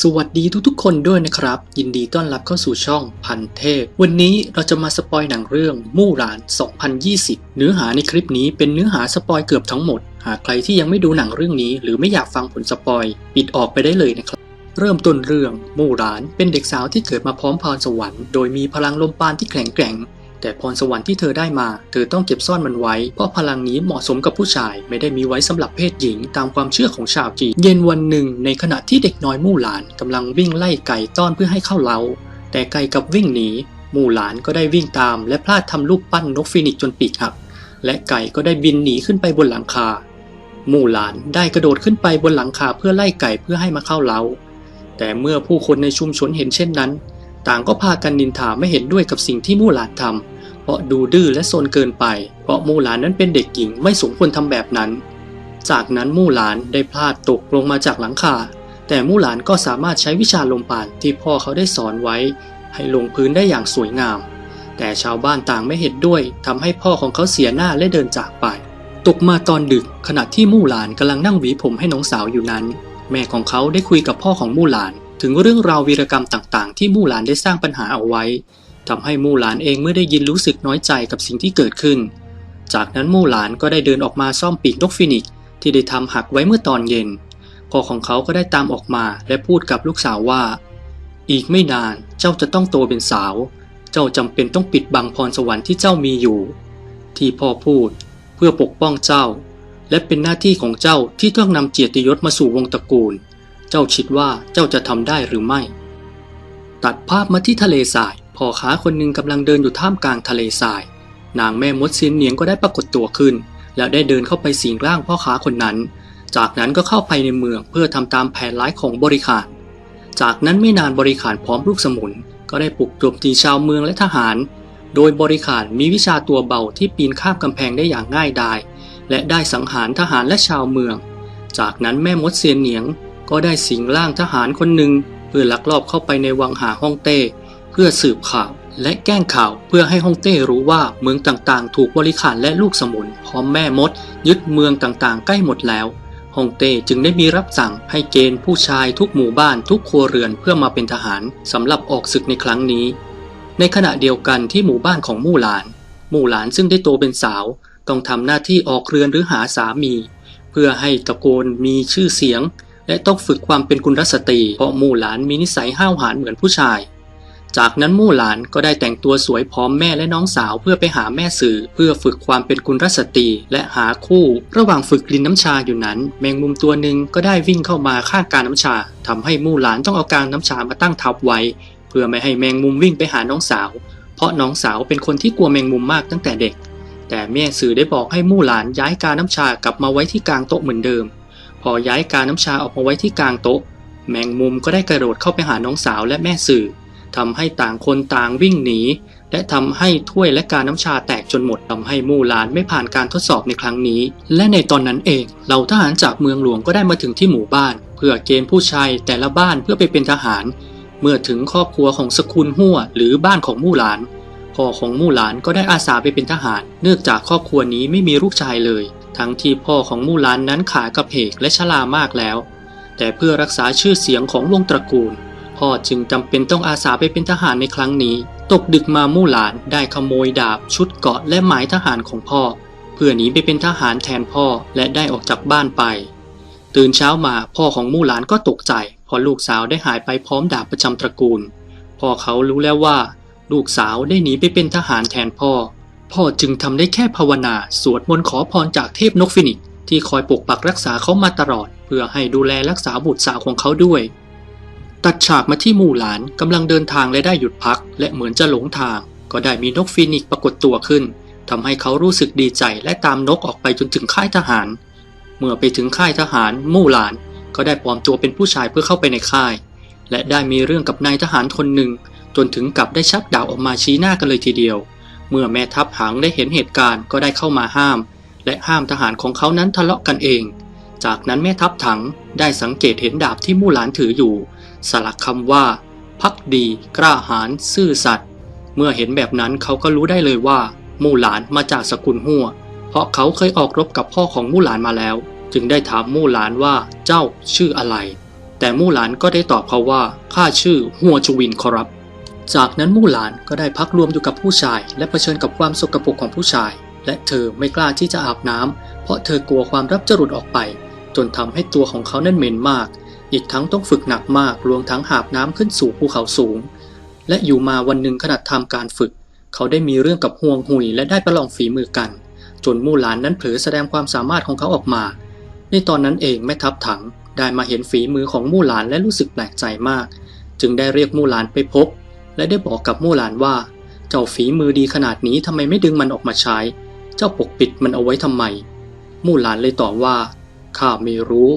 สวัสดีทุกๆ คนด้วยนะครับ ยินดีต้อนรับเข้าสู่ช่องพันเทพ วันนี้เราจะมาสปอยหนังเรื่องมู่หลาน 2020 เนื้อหาในคลิปนี้เป็นเนื้อหาสปอยเกือบทั้งหมด หากใครที่ยังไม่ดูหนังเรื่องนี้ หรือไม่อยากฟังผลสปอย ปิดออกไปได้เลยนะครับ เริ่มต้นเรื่องมู่หลานเป็นเด็กสาวที่เกิดมาพร้อมพรสวรรค์โดยมีพลังลมปานที่แข็งแกร่ง แต่พรสวรรค์ที่เธอได้มา เธอต้องเก็บซ่อนมันไว้ เพราะพลังนี้เหมาะสมกับผู้ชาย ไม่ได้มีไว้สำหรับเพศหญิง ตามความเชื่อของชาวจีนเย็นวันหนึ่ง ในขณะที่เด็กน้อยมู่หลานกำลังวิ่งไล่ไก่ต้อนเพื่อให้เข้าเล้า แต่ไก่กับวิ่งหนีมู่หลานก็ได้วิ่งตาม และพลาดทำลูกปั้นนกฟีนิกจนปีกหัก และไก่ก็ได้บินหนีขึ้นไปบนหลังคา มู่หลานได้กระโดดขึ้นไปบนหลังคาเพื่อไล่ไก่เพื่อให้มาเข้าเล้า แต่เมื่อผู้คนในชุมชนเห็นเช่นนั้น ต่างก็พากันนินทาไม่เห็นด้วยกับสิ่งที่มู่หลานทำ เพราะดูดื้อและโซนเกินไป เพราะมู่หลานนั้นเป็นเด็กหญิงไม่สมควรทำแบบนั้น จากนั้นมู่หลานได้พลาดตกลงมาจากหลังคา แต่มู่หลานก็สามารถใช้วิชาลมปานที่พ่อเขาได้สอนไว้ ให้ลงพื้นได้อย่างสวยงาม แต่ชาวบ้านต่างไม่เห็นด้วยทำให้พ่อของเขาเสียหน้าและเดินจากไป ตกมาตอนดึกขณะที่มู่หลานกำลังนั่งหวีผมให้น้องสาวอยู่นั้น แม่ของเขาได้คุยกับพ่อของมู่หลาน ถึงเรื่องราววีรกรรมต่างๆ ที่มู่หลานได้สร้างปัญหาเอาไว้ ทำให้มู่หลานเองเมื่อได้ยินรู้สึกน้อยใจกับสิ่งที่เกิดขึ้น จากนั้นมู่หลานก็ได้เดินออกมาซ่อมปีกนกฟินิกที่ได้ทำหักไว้เมื่อตอนเย็น พ่อของเขาก็ได้ตามออกมาและพูดกับลูกสาวว่า อีกไม่นานเจ้าจะต้องโตเป็นสาว เจ้าจำเป็นต้องปิดบังพรสวรรค์ที่เจ้ามีอยู่ ที่พ่อพูดเพื่อปกป้องเจ้า และเป็นหน้าที่ของเจ้าที่ต้องนำเกียรติยศมาสู่วงตระกูล เจ้าคิดว่าเจ้าจะทำได้หรือไม่ ตัดภาพมาที่ทะเลทราย พ่อค้าคนหนึ่งกำลังเดินอยู่ท่ามกลางทะเลทราย นางแม่มดเซียนเหนียงก็ได้ปรากฏตัวขึ้น แล้วได้เดินเข้าไปสิงร่างพ่อค้าคนนั้น จากนั้นก็เข้าไปในเมืองเพื่อทำตามแผนร้ายของบริขาร จากนั้นไม่นานบริขารพร้อมลูกสมุน ก็ได้ปลุกโจมตีชาวเมืองและทหาร โดยบริขารมีวิชาตัวเบาที่ปีนข้ามกำแพงได้อย่างง่ายดาย และได้สังหารทหารและชาวเมือง จากนั้นแม่มดเซียนเหนียงก็ได้สิงร่างทหารคนหนึ่งเพื่อลักลอบเข้าไปในวังหาฮ่องเต้ เพื่อสืบข่าวและแกล้งข่าวเพื่อให้ฮ่องเต้รู้ว่าเมืองต่างๆ ถูกบริขารและลูกสมุนพร้อมแม่มด ยึดเมืองต่างๆ ใกล้หมดแล้วฮ่องเต้จึงได้มีรับสั่งให้เกณฑ์ผู้ชายทุกหมู่บ้านทุกครัวเรือนเพื่อมาเป็นทหารสำหรับออกศึกในครั้งนี้ ในขณะเดียวกันที่หมู่บ้านของมู่หลาน มู่หลานซึ่งได้โตเป็นสาว ต้องทำหน้าที่ออกเรือนหรือหาสามี เพื่อให้ตระโกนมีชื่อเสียง และต้องฝึกความเป็นกุลสตรีเพราะมู่หลานมีนิสัยห้าวหาญเหมือนผู้ชาย จากนั้นมู่หลานก็ได้แต่งตัวสวยพร้อมแม่และน้องสาวเพื่อไปหาแม่สื่อ เพื่อฝึกความเป็นกุลสตรีและหาคู่ ระหว่างฝึกลินน้ำชาอยู่นั้น แมงมุมตัวหนึ่งก็ได้วิ่งเข้ามาข้างการน้ำชาทำให้มู่หลานต้องเอาการน้ำชามาตั้งทับไว้ เพื่อไม่ให้แมงมุมวิ่งไปหาน้องสาว เพราะน้องสาวเป็นคนที่กลัวแมงมุมมากตั้งแต่เด็ก แต่แม่สื่อได้บอกให้มู่หลานย้ายการน้ำชากลับมาไว้ที่กลางโต๊ะเหมือนเดิม พอย้ายการน้ำชาออกมาไว้ที่กลางโต๊ะ แมงมุมก็ได้กระโดดเข้าไปหาน้องสาวและแม่สื่อ ทำให้ต่างคนต่างวิ่งหนี และทำให้ถ้วยและการน้ำชาแตกจนหมดทำให้มู่หลานไม่ผ่านการทดสอบในครั้งนี้ และในตอนนั้นเองเหล่าทหารจากเมืองหลวงก็ได้มาถึงที่หมู่บ้าน เพื่อเกณฑ์ผู้ชายแต่ละบ้านเพื่อไปเป็นทหาร เมื่อถึงครอบครัวของสกุลหัวหรือบ้านของมู่หลานพ่อของมู่หลานก็ได้อาสาไปเป็นทหาร เนื่องจากครอบครัวนี้ไม่มีลูกชายเลย ทั้งที่พ่อของมู่หลานนั้นขากระเพกและชรามากแล้ว แต่เพื่อรักษาชื่อเสียงของวงตระกูล พ่อจึงจำเป็นต้องอาสาไปเป็นทหารในครั้งนี้ ตกดึกมามู่หลานได้ขโมยดาบ ชุดเกราะและหมายทหารของพ่อ เพื่อหนีไปเป็นทหารแทนพ่อและได้ออกจากบ้านไป ตื่นเช้ามาพ่อของมู่หลานก็ตกใจเพราะลูกสาวได้หายไปพร้อมดาบประจำตระกูล พ่อเขารู้แล้วว่า ลูกสาวได้หนีไปเป็นทหารแทนพ่อ พ่อจึงทำได้แค่ภาวนา สวดมนต์ขอพรจากเทพนกฟินิกซ์ที่คอยปกปักรักษาเขามาตลอด เพื่อให้ดูแลรักษาบุตรสาวของเขาด้วย ตัดฉากมาที่หมู่หลานกำลังเดินทางและได้หยุดพัก และเหมือนจะหลงทาง ก็ได้มีนกฟินิกซ์ปรากฏตัวขึ้นทำให้เขารู้สึกดีใจและตามนกออกไปจนถึงค่ายทหาร เมื่อไปถึงค่ายทหารมู่หลานก็ได้ปลอมตัวเป็นผู้ชายเพื่อเข้าไปในค่าย และได้มีเรื่องกับนายทหารคนหนึ่ง จนถึงกับได้ชักดาบออกมาชี้หน้ากันเลยทีเดียว เมื่อแม่ทัพหังได้เห็นเหตุการณ์ก็ได้เข้ามาห้าม และห้ามทหารของเขานั้นทะเลาะกันเอง จากนั้นแม่ทัพถังได้สังเกตเห็นดาบที่มู่หลานถืออยู่ สลักคำว่าพักดี กล้าหาญซื่อสัตย์เมื่อเห็นแบบนั้นเขาก็รู้ได้เลยว่า มู่หลานมาจากสกุลหัวเพราะเขาเคยออกรบกับพ่อของมู่หลานมาแล้ว จึงได้ถามมู่หลานว่าเจ้าชื่ออะไร แต่มู่หลานก็ได้ตอบเขาว่าข้าชื่อหัวจูวินขอรับ จากนั้นมู่หลานก็ได้พักรวมอยู่กับผู้ชาย และเผชิญกับความสกปรกของผู้ชาย และเธอไม่กล้าที่จะอาบน้ำเพราะเธอกลัวความรับจะหลุดออกไป จนทำให้ตัวของเขานั้นเหม็นมาก อีกทั้งต้องฝึกหนักมากรวมทั้งหาบน้ำขึ้นสู่ภูเขาสูง และอยู่มาวันหนึ่งขณะทำการฝึก เขาได้มีเรื่องกับห่วงหุยและได้ประลองฝีมือกัน จนมู่หลานนั้นเผลอแสดงความสามารถของเขาออกมา ในตอนนั้นเองแม่ทัพถังได้มาเห็นฝีมือของมู่หลานและรู้สึกแปลกใจมาก จึงได้เรียกมู่หลานไปพบ และได้บอกกับมู่หลานว่า เจ้าฝีมือดีขนาดนี้ทำไมไม่ดึงมันออกมาใช้ เจ้าปกปิดมันเอาไว้ทำไมมู่หลานเลยตอบว่าข้าไม่รู้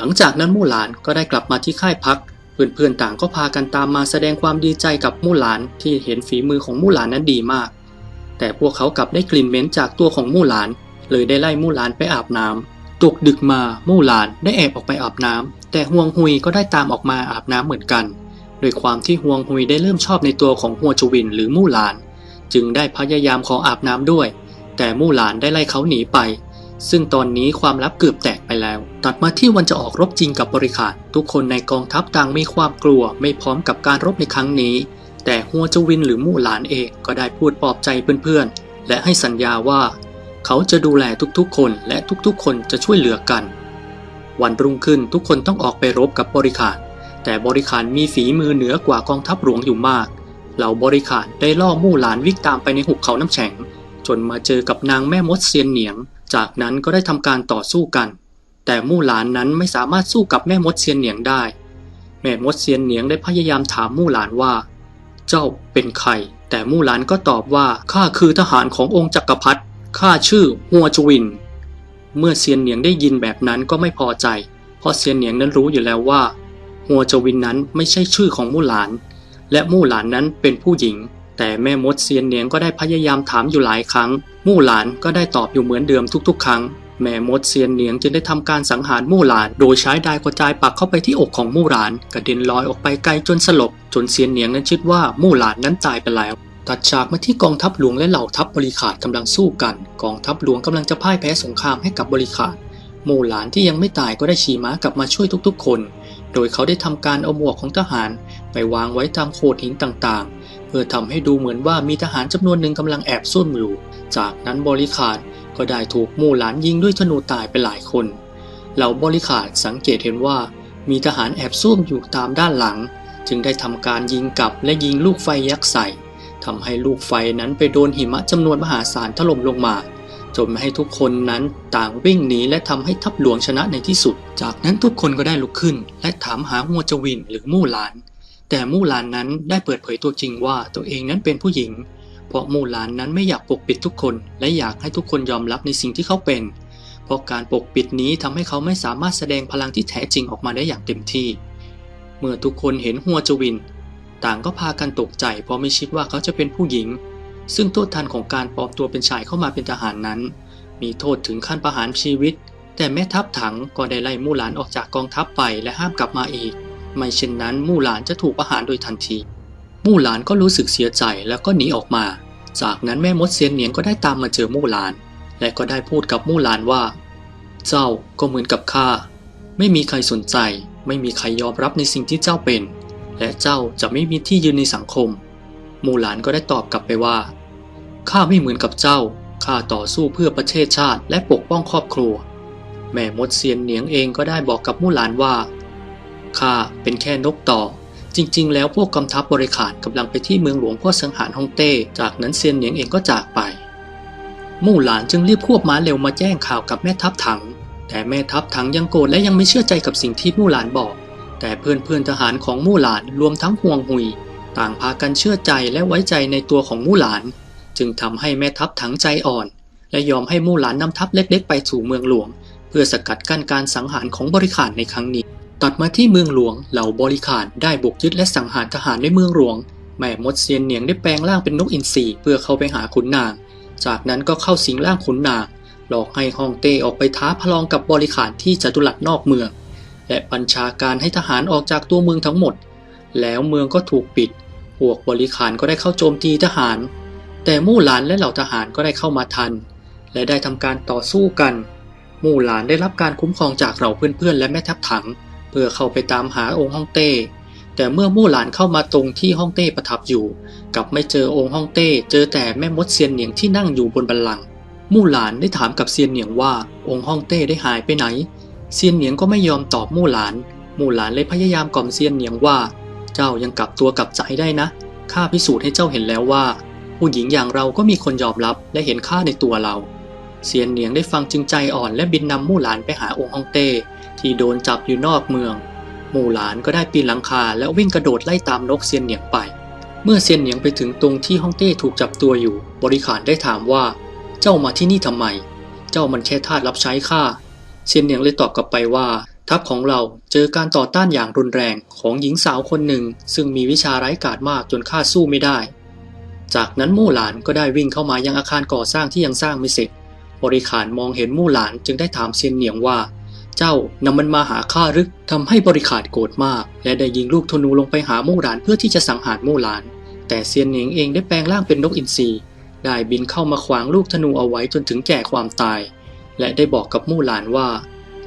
หลังจากนั้นมู่หลานก็ได้กลับมาที่ค่ายพัก เพื่อนๆต่างก็พากันตามมาแสดงความดีใจกับมู่หลานที่เห็นฝีมือของมู่หลานนั้นดีมาก แต่พวกเขากลับได้กลิ่นเหม็นจากตัวของมู่หลาน เลยได้ไล่มู่หลานไปอาบน้ำตกดึกมามู่หลานได้แอบออกไปอาบน้ำแต่ฮวงฮุยก็ได้ตามออกมาอาบน้ำเหมือนกันโดยความที่ฮวงฮุยได้เริ่มชอบในตัวของฮัวจวินหรือมู่หลาน จึงได้พยายามขออาบน้ำด้วย แต่มู่หลานได้ไล่เขาหนีไป ซึ่งตอนนี้ความลับเกือบแตกไปแล้ว ตัดมาที่วันจะออกรบจริงกับบริขารทุกคนในกองทัพต่างมีความกลัวไม่พร้อมกับการรบในครั้งนี้ แต่ฮัวจวินหรือมู่หลานเองก็ได้พูดปลอบใจเพื่อนๆ และให้สัญญาว่า เขาจะดูแลทุกๆ คนและทุกๆ คนจะช่วยเหลือกัน วันรุ่งขึ้นทุกคนต้องออกไปรบกับบริขารแต่บริขารมีฝีมือเหนือกว่ากองทัพหลวงอยู่มาก เหล่าบริขารได้ล่อมู่หลานวิ่งตามไปในหุบเขาน้ำแข็ง จนมาเจอกับนางแม่มดเซียนเหนียง จากนั้นก็ได้ทำการต่อสู้กัน แต่มู่หลานนั้นไม่สามารถสู้กับแม่มดเซียนเหนียงได้ แม่มดเซียนเหนียงได้พยายามถามมู่หลานว่า เจ้าเป็นใคร แต่มู่หลานก็ตอบว่าข้าคือทหารขององค์จักรพรรดิข้าชื่อฮัวจวิน เมื่อเซียนเหนียงได้ยินแบบนั้นก็ไม่พอใจ เพราะเซียนเหนียงนั้นรู้อยู่แล้วว่าฮัวจวินนั้นไม่ใช่ชื่อของมู่หลาน และมู่หลานนั้นเป็นผู้หญิง แต่แม่มดเซียนเหนียงก็ได้พยายามถามอยู่หลายครั้ง มู่หลานก็ได้ตอบอยู่เหมือนเดิมทุกๆ ครั้ง แม่มดเซียนเหนียงจึงได้ทำการสังหารมู่หลาน โดยใช้ไดายกระจายปักเข้าไปที่อกของมู่หลาน กระเด็นลอยออกไปไกลจนสลบ จนเซียนเหนียงนั้นคิดว่ามู่หลานนั้นตายไปแล้วตัดฉากมาที่กองทัพหลวงและเหล่าทัพบริขารกำลังสู้กัน กองทัพหลวงกำลังจะพ่ายแพ้สงครามให้กับบริขารมู่หลานที่ยังไม่ตายก็ได้ขี่ม้ากลับมาช่วยทุกๆ คน โดยเขาได้ทำการเอาหมวกของทหาร ไปวางไว้ตามโขดหินต่างๆ เพื่อทำให้ดูเหมือนว่ามีทหารจำนวนหนึ่งกำลังแอบซุ่มอยู่ จากนั้นบริขารก็ได้ถูกมู่หลานยิงด้วยธนูตายไปหลายคน เหล่าบริขารสังเกตเห็นว่ามีทหารแอบซุ่มอยู่ตามด้านหลัง จึงได้ทำการยิงกลับและยิงลูกไฟยักษ์ใส่ทำให้ลูกไฟนั้นไปโดนหิมะจำนวนมหาศาลถล่มลงมาจนให้ทุกคนนั้นต่างวิ่งหนีและทำให้ทัพหลวงชนะในที่สุด จากนั้นทุกคนก็ได้ลุกขึ้น และถามหามัวจวินหรือมู่หลาน แต่มู่หลานนั้นได้เปิดเผยตัวจริงว่าตัวเองนั้นเป็นผู้หญิง เพราะมู่หลานนั้นไม่อยากปกปิดทุกคน และอยากให้ทุกคนยอมรับในสิ่งที่เขาเป็น เพราะการปกปิดนี้ทำให้เขาไม่สามารถแสดงพลังที่แท้จริงออกมาได้อย่างเต็มที่ เมื่อทุกคนเห็นหัวจวิน ต่างก็พากันตกใจ เพราะไม่คิดว่าเขาจะเป็นผู้หญิง ซึ่งโทษทันของการปลอมตัวเป็นชายเข้ามาเป็นทหารนั้น มีโทษถึงขั้นประหารชีวิต แต่แม่ทัพถังก็ได้ไล่มู่หลานออกจากกองทัพไปและห้ามกลับมาอีก ไม่เช่นนั้นมู่หลานจะถูกประหารโดยทันที มู่หลานก็รู้สึกเสียใจแล้วก็หนีออกมา จากนั้นแม่มดเซียนเหนียงก็ได้ตามมาเจอมู่หลาน และก็ได้พูดกับมู่หลานว่า เจ้าก็เหมือนกับข้า ไม่มีใครสนใจ ไม่มีใครยอมรับในสิ่งที่เจ้าเป็น และเจ้าจะไม่มีที่ยืนในสังคม มู่หลานก็ได้ตอบกลับไปว่า ข้าไม่เหมือนกับเจ้า ข้าต่อสู้เพื่อประเทศชาติ และปกป้องครอบครัว แม่มดเซียนเหนียงเองก็ได้บอกกับมู่หลานว่า ข้าเป็นแค่นกต่อ จริง ๆ แล้วพวกกำทัพบริขารกำลังไปที่เมืองหลวงเพื่อสังหารฮ่องเต้ จากนั้นเซียนเหนียงเองก็จากไปมู่หลานจึงรีบควบม้าเร็วมาแจ้งข่าวกับแม่ทัพถัง แต่แม่ทัพถังยังโกรธและยังไม่เชื่อใจกับสิ่งที่มู่หลานบอก แต่เพื่อนเพื่อนๆทหารของมู่หลานรวมทั้งฮวงหุย ต่างพากันเชื่อใจและไว้ใจในตัวของมู่หลาน จึงทำให้แม่ทัพถังใจอ่อน และยอมให้มู่หลานนำทัพเล็กๆ ไปสู่เมืองหลวง เพื่อสกัดกั้นการสังหารของบริขารในครั้งนี้ ตัดมาที่เมืองหลวง เหล่าบริขารได้บุกยึดและสังหารทหารในเมืองหลวง แม่มดเซียนเหนียงได้แปลงร่างเป็นนกอินทรีเพื่อเข้าไปหาขุนนาง จากนั้นก็เข้าสิงร่างขุนนาง หลอกให้ฮองเต้ออกไปท้าพลองกับบริขารที่จตุรัสนอกเมือง และบัญชาการให้ทหารออกจากตัวเมืองทั้งหมด แล้วเมืองก็ถูกปิด พวกบริขารก็ได้เข้าโจมตีทหาร แต่มู่หลานและเหล่าทหารก็ได้เข้ามาทัน และได้ทำการต่อสู้กัน มู่หลานได้รับการคุ้มครองจากเราเพื่อนๆและแม่ทัพถัง เพื่อเข้าไปตามหาองค์ฮ่องเต้ แต่เมื่อมู่หลานเข้ามาตรงที่ฮ่องเต้ประทับอยู่ กลับไม่เจอองค์ฮ่องเต้ เจอแต่แม่มดเซียนเหนียงที่นั่งอยู่บนบัลลัง มู่หลานได้ถามกับเซียนเหนียงว่าองค์ฮ่องเต้ได้หายไปไหน เซียนเหนียงก็ไม่ยอมตอบมู่หลาน มู่หลานเลยพยายามกล่อมเซียนเหนียงว่า เจ้ายังกลับตัวกลับใจได้นะ ข้าพิสูจน์ให้เจ้าเห็นแล้วว่า ผู้หญิงอย่างเราก็มีคนยอมรับและเห็นค่าในตัวเรา เซียนเหนียงได้ฟังจึงใจอ่อนและบินนำมู่หลานไปหาองค์ฮ่องเต้ที่โดนจับอยู่นอกเมือง มู่หลานก็ได้ปีนหลังคาแล้ววิ่งกระโดดไล่ตามนกเซียนเหนียงไป เมื่อเซียนเหนียงไปถึงตรงที่ฮ่องเต้ถูกจับตัวอยู่ บริขารได้ถามว่า เจ้ามาที่นี่ทำไม เจ้ามันแค่ทาสรับใช้ข้าเซียนเหนียงเลยตอบกลับไปว่า ทัพของเราเจอการต่อต้านอย่างรุนแรงของหญิงสาวคนหนึ่ง ซึ่งมีวิชาไร้กาจมากจนข้าสู้ไม่ได้ จากนั้นมู่หลานก็ได้วิ่งเข้ามายังอาคารก่อสร้างที่ยังสร้างไม่เสร็จ บริขารมองเห็นมู่หลานจึงได้ถามเซียนเหนียงว่า เจ้านำมันมาหาข้าหรือทำให้บริขารโกรธมาก และได้ยิงลูกธนูลงไปหามู่หลานเพื่อที่จะสังหารมู่หลาน แต่เซียนเหนียงเองได้แปลงร่างเป็นนกอินทรีได้บินเข้ามาขวางลูกธนูเอาไว้จนถึงแก่ความตาย และได้บอกกับมู่หลานว่า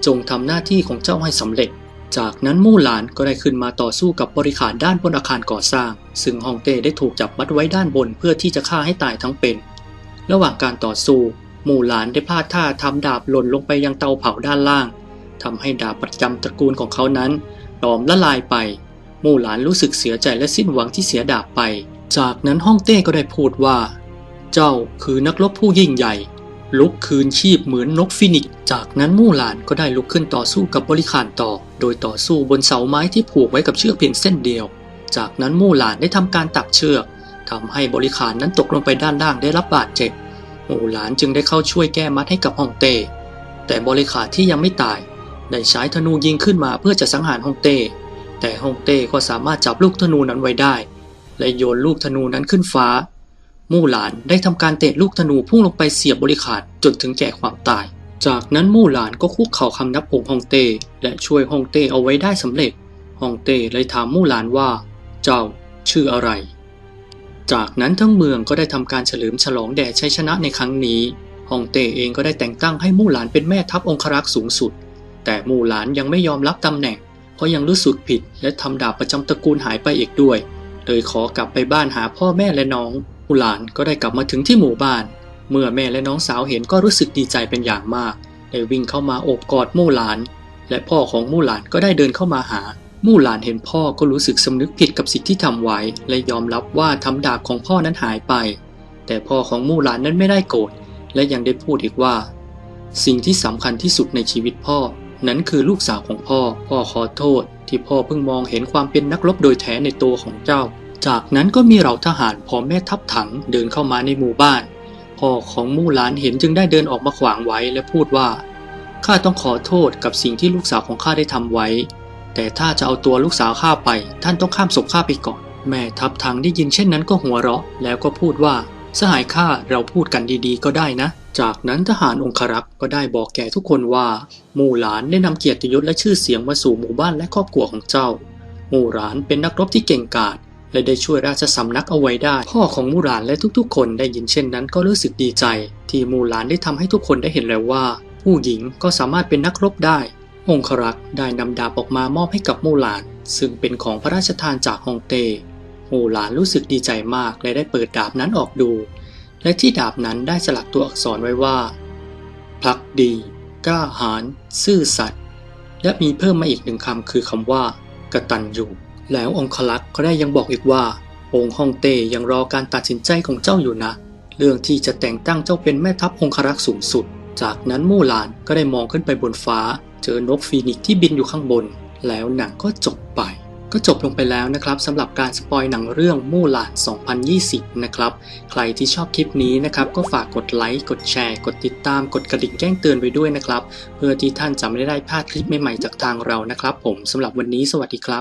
จงทำหน้าที่ของเจ้าให้สำเร็จ จากนั้นมู่หลานก็ได้ขึ้นมาต่อสู้กับบริขารด้านบนอาคารก่อสร้าง ซึ่งฮองเต้ได้ถูกจับมัดไว้ด้านบนเพื่อที่จะฆ่าให้ตายทั้งเป็น ระหว่างการต่อสู้ มู่หลานได้พลาดท่าทำดาบหล่นลงไปยังเตาเผาด้านล่างทำให้ดาบประจำตระกูลของเขานั้นหลอมละลายไปมู่หลานรู้สึกเสียใจและสิ้นหวังที่เสียดาบไป จากนั้นฮ่องเต้ก็ได้พูดว่า เจ้าคือนักรบผู้ยิ่งใหญ่ ลุกคืนชีพเหมือนนกฟินิก จากนั้นมู่หลานก็ได้ลุกขึ้นต่อสู้กับบริขารต่อ โดยต่อสู้บนเสาไม้ที่ผูกไว้กับเชือกเพียงเส้นเดียว จากนั้นมู่หลานได้ทำการตักเชือกทำให้บริขารนั้นตกลงไปด้านล่างได้รับบาดเจ็บ มู่หลานจึงได้เข้าช่วยแก้มัดให้กับฮองเต้ แต่บริขารที่ยังไม่ตาย ได้ใช้ธนูยิงขึ้นมาเพื่อจะสังหารฮองเต้ แต่ฮองเต้ก็สามารถจับลูกธนูนั้นไว้ได้ และโยนลูกธนูนั้นขึ้นฟ้า มู่หลานได้ทำการเตะลูกธนูพุ่งลงไปเสียบบริขารจนถึงแก่ความตาย จากนั้นมู่หลานก็คุกเข่าคำนับองฮองเต้และช่วยฮองเต้เอาไว้ได้สำเร็จฮองเต้เลยถามมู่หลานว่า เจ้าชื่ออะไร จากนั้นทั้งเมืองก็ได้ทำการเฉลิมฉลองแด่ชัยชนะในครั้งนี้ฮ่องเต้เองก็ได้แต่งตั้งให้มู่หลานเป็นแม่ทัพองครักษ์สูงสุด แต่มู่หลานยังไม่ยอมรับตำแหน่ง เพราะยังรู้สึกผิดและทำดาบประจำตระกูลหายไปอีกด้วย เลยขอกลับไปบ้านหาพ่อแม่และน้อง มู่หลานก็ได้กลับมาถึงที่หมู่บ้าน เมื่อแม่และน้องสาวเห็นก็รู้สึกดีใจเป็นอย่างมาก ได้วิ่งเข้ามาโอบกอดมู่หลาน และพ่อของมู่หลานก็ได้เดินเข้ามาหา มู่หลานเห็นพ่อก็รู้สึกสำนึกผิดกับสิ่งที่ทำไว้ และยอมรับว่าทำดาบของพ่อนั้นหายไป แต่พ่อของมู่หลานนั้นไม่ได้โกรธและยังได้พูดอีกว่า สิ่งที่สำคัญที่สุดในชีวิตพ่อ นั้นคือลูกสาวของพ่อ พ่อขอโทษ ที่พ่อเพิ่งมองเห็นความเป็นนักรบโดยแท้ในตัวของเจ้า จากนั้นก็มีเหล่าทหารพร้อมแม่ทัพถังเดินเข้ามาในหมู่บ้าน พ่อของมู่หลานเห็นจึงได้เดินออกมาขวางไว้และพูดว่าข้าต้องขอโทษกับสิ่งที่ลูกสาวของข้าได้ทำไว้ แต่ถ้าจะเอาตัวลูกสาวข้าไป ท่านต้องข้ามศพข้าไปก่อน แม่ทัพถังได้ยินเช่นนั้นก็หัวเราะ แล้วก็พูดว่า สหายข้าเราพูดกันดีๆ ก็ได้นะ จากนั้นทหารองครักษ์ก็ได้บอกแก่ทุกคนว่าหมู่หลานได้นำเกียรติยศและชื่อเสียงมาสู่หมู่บ้านและครอบครัวของเจ้าหมู่หลานเป็นนักรบที่เก่งกาจและได้ช่วยราชสำนักเอาไว้ได้ พ่อของมูหลานและทุกๆ คนได้ยินเช่นนั้นก็รู้สึกดีใจ ที่มูหลานได้ทำให้ทุกคนได้เห็นแล้วว่า ผู้หญิงก็สามารถเป็นนักรบได้ องครักษ์ได้นำดาบออกมามอบให้กับมู่หลาน ซึ่งเป็นของพระราชทานจากฮองเต้มู่หลานรู้สึกดีใจมากและได้เปิดดาบนั้นออกดู และที่ดาบนั้นได้สลักตัวอักษรไว้ว่าพลักดี กล้าหาญซื่อสัตย์และมีเพิ่มมาอีกหนึ่งคำคือคำว่ากตัญญูแล้วองคลักษ์ก็ได้ยังบอกอีกว่า องค์ฮ่องเต้ยังรอการตัดสินใจของเจ้าอยู่นะ เรื่องที่จะแต่งตั้งเจ้าเป็นแม่ทัพองครักษ์สูงสุด จากนั้นมู่หลานก็ได้มองขึ้นไปบนฟ้า เจอนกฟีนิกซ์ที่บินอยู่ข้างบน แล้วหนังก็จบไป ก็จบลงไปแล้วนะครับสำหรับการสปอยหนังเรื่องมู่หลาน 2020 นะครับ ใครที่ชอบคลิปนี้นะครับ ก็ฝากกดไลค์ กดแชร์ กดติดตาม กดกระดิ่งแจ้งเตือนไว้ด้วยนะครับ เพื่อที่ท่านจะไม่ได้พลาดคลิปใหม่ๆจากทางเรานะครับ ผมสำหรับวันนี้สวัสดีครับ